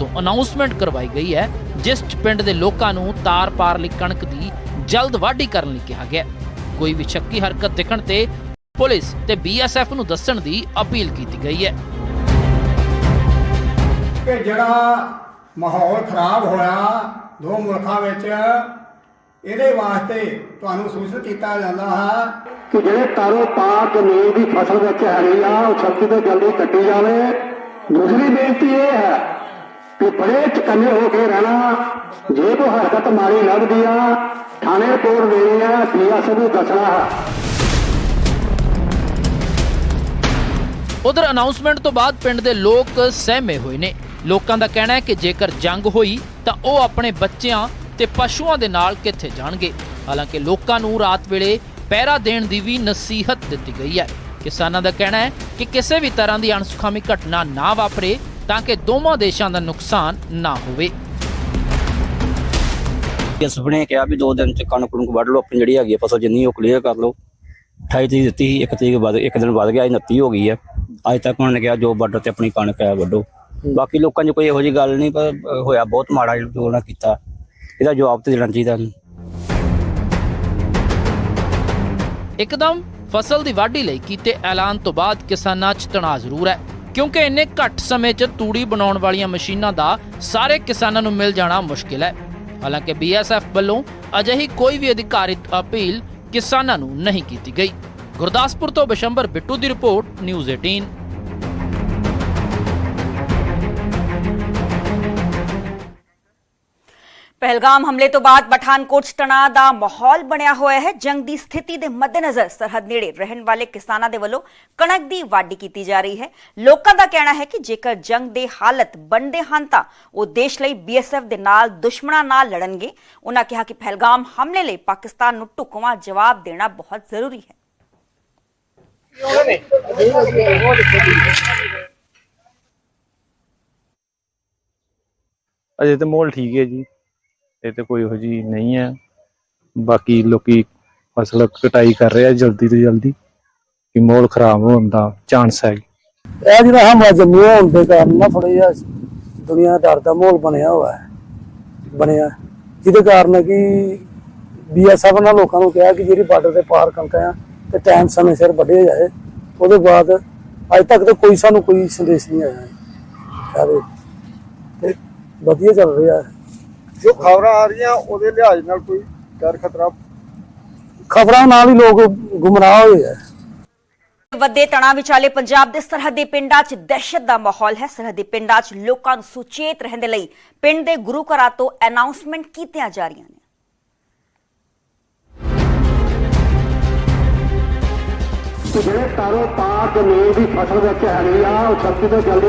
ਤੋਂ ਅਨਾਉਂਸਮੈਂਟ ਕਰਵਾਈ ਗਈ ਹੈ, ਜਿਸ 'ਚ ਪਿੰਡ ਦੇ ਲੋਕਾਂ ਨੂੰ ਤਾਰ-ਪਾਰ ਲਈ ਕਣਕ ਦੀ ਜਲਦ ਵਾਢੀ ਕਰਨ ਲਈ ਕਿਹਾ ਗਿਆ। ਕੋਈ ਵੀ ਸ਼ੱਕੀ ਹਰਕਤ ਦਿਖਣ ਤੇ ਪੁਲਿਸ ਤੇ ਬੀਐਸਐਫ ਨੂੰ ਦੱਸਣ ਦੀ ਅਪੀਲ ਕੀਤੀ ਗਈ ਹੈ। ਕਿ ਜਿਹੜਾ ਮਾਹੌਲ ਖਰਾਬ ਹੋਇਆ ਦੋ ਮੁਲਕਾਂ ਵਿੱਚ, ਇਹਦੇ ਵਾਸਤੇ ਤੁਹਾਨੂੰ ਸੂਚਿਤ ਕੀਤਾ ਜਾਂਦਾ ਹੈ ਕਿ ਜਿਹੜੇ ਤਾਰੋ ਪਾਰ ਜ਼ਮੀਨ ਦੀ ਫਸਲ ਵਿੱਚ ਹੈਗੀ ਆ, ਉਹ ਛੱਤੀ ਤੋਂ ਜਲਦੀ ਕੱਟੀ ਜਾਵੇ। ਦੂਸਰੀ ਬੇਨਤੀ ਇਹ ਹੈ ਕਿ ਬੜੇ ਚਕੰਨੇ ਹੋ ਕੇ ਰਹਿਣਾ, ਜੇ ਕੋਈ ਹਰਕਤ ਮਾਰੀ ਲੱਗਦੀ ਆ, ਥਾਣੇ ਰਿਪੋਰਟ ਦੇਣੀ ਆ ਪੀਐਸ ਨੂੰ ਦੱਸਣਾ ਹੈ ਉਧਰ ਅਨਾਉਂਸਮੈਂਟ ਤੋਂ ਬਾਅਦ ਪਿੰਡ ਦੇ ਲੋਕ ਸਹਿਮੇ ਹੋਏ ਨੇ। ਲੋਕਾਂ ਦਾ ਕਹਿਣਾ ਹੈ ਕਿ ਜੇਕਰ ਜੰਗ ਹੋਈ, ਤਾਂ ਉਹ ਆਪਣੇ ਬੱਚਿਆਂ ਤੇ ਪਸ਼ੂਆਂ ਦੇ ਨਾਲ ਕਿੱਥੇ ਜਾਣਗੇ। ਹਾਲਾਂਕਿ ਲੋਕਾਂ ਨੂੰ ਰਾਤ ਵੇਲੇ ਪਹਿਰਾ ਦੇਣ ਦੀ ਵੀ ਨਸੀਹਤ ਦਿੱਤੀ ਗਈ ਹੈ। ਕਿਸਾਨਾਂ ਦਾ ਕਹਿਣਾ ਹੈ ਕਿ ਕਿਸੇ ਵੀ ਤਰ੍ਹਾਂ ਦੀ ਅਣਸੁਖਾਮੀ ਘਟਨਾ ਨਾ ਵਾਪਰੇ ਤਾਂ ਕਿ ਦੋਵਾਂ ਦੇਸ਼ਾਂ ਦਾ ਨੁਕਸਾਨ ਨਾ ਹੋਵੇ। ਇਸ ਨੇ ਕਿਹਾ ਵੀ ਦੋ ਦਿਨ ਚ ਕਣਕ ਕੁਣਕ ਵੱਢ ਲਓ ਆਪਣੀ ਜਿਹੜੀ ਹੈਗੀ ਫਸਲ ਜਿੰਨੀ ਉਹ ਕਲੀਅਰ ਕਰ ਲਓ। 28 ਤਰੀਕ ਦਿੱਤੀ ਸੀ ਇੱਕ ਤਰੀਕ ਬਾਅਦ ਇੱਕ ਦਿਨ ਵੱਧ ਗਿਆ 29 ਹੋ ਗਈ ਹੈ ਅੱਜ ਤੱਕ ਉਹਨਾਂ ਨੇ ਕਿਹਾ ਜੋ ਬਾਰਡਰ ਤੇ ਆਪਣੀ ਕਣਕ ਹੈ ਵੱਢੋ। ਬਾਕੀ ਲੋਕਾਂ 'ਚ ਕੋਈ ਇਹੋ ਜਿਹੀ ਗੱਲ ਨਹੀਂ ਪਰ ਹੋਇਆ ਬਹੁਤ ਮਾੜਾ ਜੋ ਉਹਨਾਂ ਕੀਤਾ। ਇਹਦਾ ਜਵਾਬ ਤੇ ਦੇਣਾ ਚਾਹੀਦਾ। ਇੱਕਦਮ ਫਸਲ ਦੀ ਵਾਢੀ ਲਈ ਕੀਤੇ ਐਲਾਨ ਤੋਂ ਬਾਅਦ ਕਿਸਾਨਾਂ 'ਚ ਤਣਾਅ ਜ਼ਰੂਰ ਹੈ। ਕਿਉਂਕਿ ਇੰਨੇ ਘੱਟ ਸਮੇਂ 'ਚ ਤੂੜੀ ਬਣਾਉਣ ਵਾਲੀਆਂ ਮਸ਼ੀਨਾਂ ਦਾ ਸਾਰੇ ਕਿਸਾਨਾਂ ਨੂੰ ਮਿਲ ਜਾਣਾ ਮੁਸ਼ਕਿਲ ਹੈ। ਹਾਲਾਂਕਿ ਬੀਐਸਐਫ ਵੱਲੋਂ ਅਜਿਹੀ ਕੋਈ ਵੀ ਅਧਿਕਾਰਿਤ ਅਪੀਲ ਕਿਸਾਨਾਂ ਨੂੰ ਨਹੀਂ ਕੀਤੀ ਗਈ। ਗੁਰਦਾਸਪੁਰ ਤੋਂ ਬਸ਼ੰਬਰ ਬਿੱਟੂ ਦੀ ਰਿਪੋਰਟ, ਨਿਊਜ਼ 18 ਪਹਿਲਗਾਮ ਹਮਲੇ ਤੋਂ ਬਾਅਦ ਪਠਾਨਕੋਟ 'ਚ ਤਣਾਅ ਦਾ ਮਾਹੌਲ ਬਣਿਆ ਹੋਇਆ ਹੈ। ਜੰਗ ਦੀ ਸਥਿਤੀ ਦੇ ਮੱਦੇਨਜ਼ਰ ਸਰਹੱਦ ਨੇੜੇ ਰਹਿਣ ਵਾਲੇ ਕਿਸਾਨਾਂ ਦੇ ਵੱਲੋਂ ਕਣਕ ਦੀ ਵਾਢੀ ਕੀਤੀ ਜਾ ਰਹੀ ਹੈ। ਲੋਕਾਂ ਦਾ ਕਹਿਣਾ ਹੈ ਕਿ ਜੇਕਰ ਜੰਗ ਦੇ ਹਾਲਤ ਬਣਦੇ ਹਨ ਤਾਂ ਉਹ ਦੇਸ਼ ਲਈ ਬੀਐਸਐਫ ਦੇ ਨਾਲ ਦੁਸ਼ਮਣਾਂ ਨਾਲ ਲੜਨਗੇ। ਉਹਨਾਂ ਕਿਹਾ ਕਿ ਪਹਿਲਗਾਮ ਹਮਲੇ ਲਈ ਪਾਕਿਸਤਾਨ ਨੂੰ ਢੁਕਵਾਂ ਜਵਾਬ ਦੇਣਾ ਬਹੁਤ ਜ਼ਰੂਰੀ ਹੈ। ਅਜੇ ਤੇ ਮਾਹੌਲ ਠੀਕ ਹੈ ਜੀ। ਇਹ ਤੇ ਕੋਈ ਇਹੋ ਜੀ ਨਹੀਂ ਹੈ। ਬਾਕੀ ਲੋਕੀ ਫਸਲ ਕਟਾਈ ਕਰ ਰਹੇ ਆ ਜਲਦੀ ਤੋਂ ਜਲਦੀ ਕਿ ਮਾਹੌਲ ਖਰਾਬ ਹੋਣ ਦਾ ਚਾਂਸ ਹੈ। ਇਹ ਜਿਹੜਾ ਹਮਲਾ ਜੰਮੂ ਹੋਣ ਦੇ ਕਾਰਨ ਨਾ ਥੋੜਾ ਜਿਹਾ ਦੁਨੀਆ ਦਾ ਡਰ ਦਾ ਮਾਹੌਲ ਬਣਿਆ ਹੋਇਆ ਹੈ। ਬਣਿਆ। ਜਿਹਦੇ ਕਾਰਨ ਕਿ ਬੀਐਸਐਫ ਨਾਲ ਲੋਕਾਂ ਨੂੰ ਕਿਹਾ ਕਿ ਜਿਹੜੀ ਬਾਰਡਰ ਦੇ ਪਾਰ ਕਣਕਾਂ ਆ ਤੇ ਟਾਈਮ ਸਮੇਂ ਸਿਰ ਵੱਢਿਆ ਜਾਏ। ਉਹਦੇ ਬਾਅਦ ਅੱਜ ਤੱਕ ਤਾਂ ਕੋਈ ਸਾਨੂੰ ਕੋਈ ਸੰਦੇਸ਼ ਨਹੀਂ ਆਇਆ। ਸਾਰੇ ਤੇ ਵਧੀਆ ਚੱਲ ਰਿਹਾ ਹੈ। ਜੋ ਖਬਰਾਂ ਆ ਰਹੀਆਂ ਉਹਦੇ ਲਿਹਾਜ਼ ਨਾਲ ਕੋਈ ਡਰ ਖਤਰਾ ਖਬਰਾਂ ਨਾਲ ਹੀ ਲੋਕ ਗੁੰਮਰਾਹ ਹੋਏ ਆ। ਵੱਡੇ ਤਣਾਅ ਵਿਚਾਲੇ ਪੰਜਾਬ ਦੇ ਸਰਹੱਦੀ ਪਿੰਡਾਂ 'ਚ ਦਹਿਸ਼ਤ ਦਾ ਮਾਹੌਲ ਹੈ। ਸਰਹੱਦੀ ਪਿੰਡਾਂ 'ਚ ਲੋਕਾਂ ਨੂੰ ਸੁਚੇਤ ਰਹਿਣ ਦੇ ਲਈ ਪਿੰਡ ਦੇ ਗੁਰੂ ਘਰਾਂ ਤੋਂ ਅਨਾਉਂਸਮੈਂਟ ਕੀਤੀਆਂ ਜਾ ਰਹੀਆਂ ਨੇ। ਜਿਹੜੇ ਤਾਰੋ ਪਾਰ ਜ਼ਮੀਨ ਦੀ ਫਸਲ ਵਿੱਚ ਹੈਗੀ ਆ ਉਹ ਛੱਤੀ ਤੋਂ ਜਲਦੀ